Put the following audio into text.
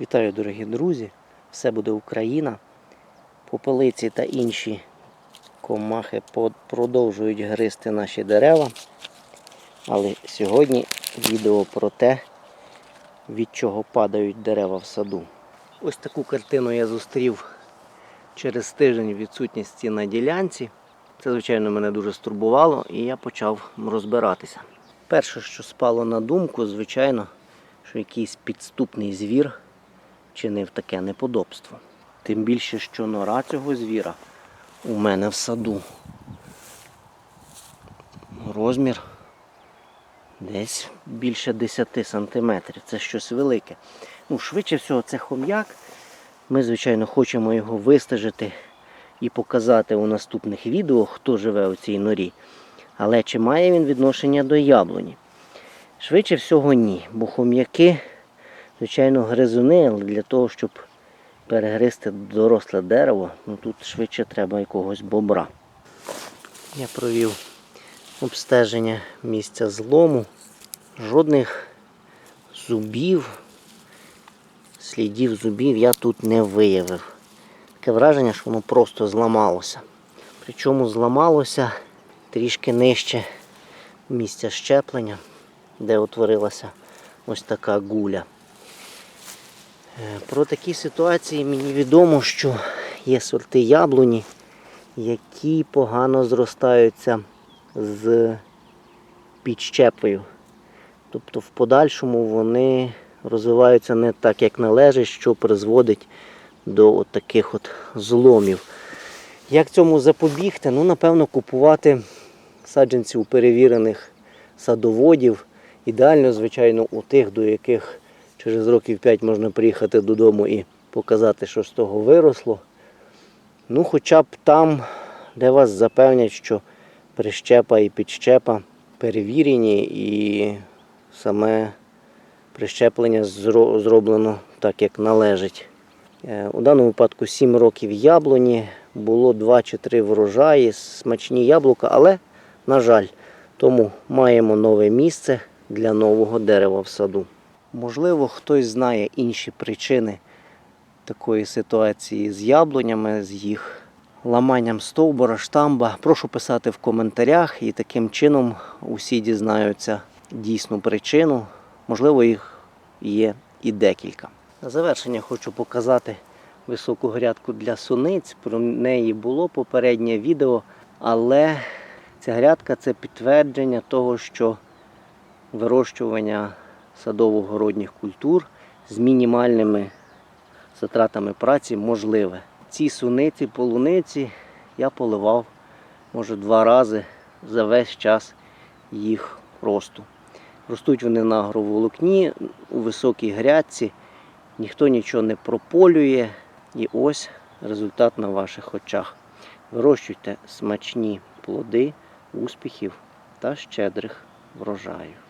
Вітаю, дорогі друзі! Все буде Україна. Попелиці та інші комахи продовжують гризти наші дерева. Але сьогодні відео про те, від чого падають дерева в саду. Ось таку картину я зустрів через тиждень відсутності на ділянці. Це, звичайно, мене дуже стурбувало, і я почав розбиратися. Перше, що спало на думку, звичайно, що якийсь підступний звір чинив таке неподобство. Тим більше, що нора цього звіра у мене в саду. Розмір десь більше 10 сантиметрів. Це щось велике. Ну, швидше всього, це хом'як. Ми, звичайно, хочемо його вистежити і показати у наступних відео, хто живе у цій норі. Але чи має він відношення до яблуні? Швидше всього, ні. Бо хом'яки, звичайно, гризуни, але для того, щоб перегризти доросле дерево, ну тут швидше треба якогось бобра. Я провів обстеження місця злому. Жодних зубів, слідів зубів я тут не виявив. Таке враження, що воно просто зламалося. Причому зламалося трішки нижче місця щеплення, де утворилася ось така гуля. Е, Про такі ситуації мені відомо, що є сорти яблуні, які погано зростаються з підщепою. Тобто в подальшому вони розвиваються не так, як належить, що призводить до от таких от зломів. Як цьому запобігти? Ну, напевно, купувати саджанці у перевірених садоводів. Ідеально, звичайно, у тих, до яких через років 5 можна приїхати додому і показати, що з того виросло. Ну, хоча б там, де вас запевнять, що прищепа і підщепа перевірені і саме прищеплення зроблено так, як належить. Е, У даному випадку 7 років яблуні, було 2 чи 3 врожаї, смачні яблука, але, на жаль, тому маємо нове місце для нового дерева в саду. Можливо, хтось знає інші причини такої ситуації з яблунями, з їх ламанням стовбура, штамба. Прошу писати в коментарях, і таким чином усі дізнаються дійсну причину. Можливо, їх є і декілька. На завершення хочу показати високу грядку для суниць. Про неї було попереднє відео, але ця грядка це підтвердження того, що вирощування садово-городніх культур з мінімальними затратами праці можливе. Ці суниці, полуниці я поливав, може, два рази за весь час їх росту. Ростуть вони на агроволокні у високій грядці, ніхто нічого не прополює. І ось результат на ваших очах. Вирощуйте смачні плоди, успіхів та щедрих врожаю.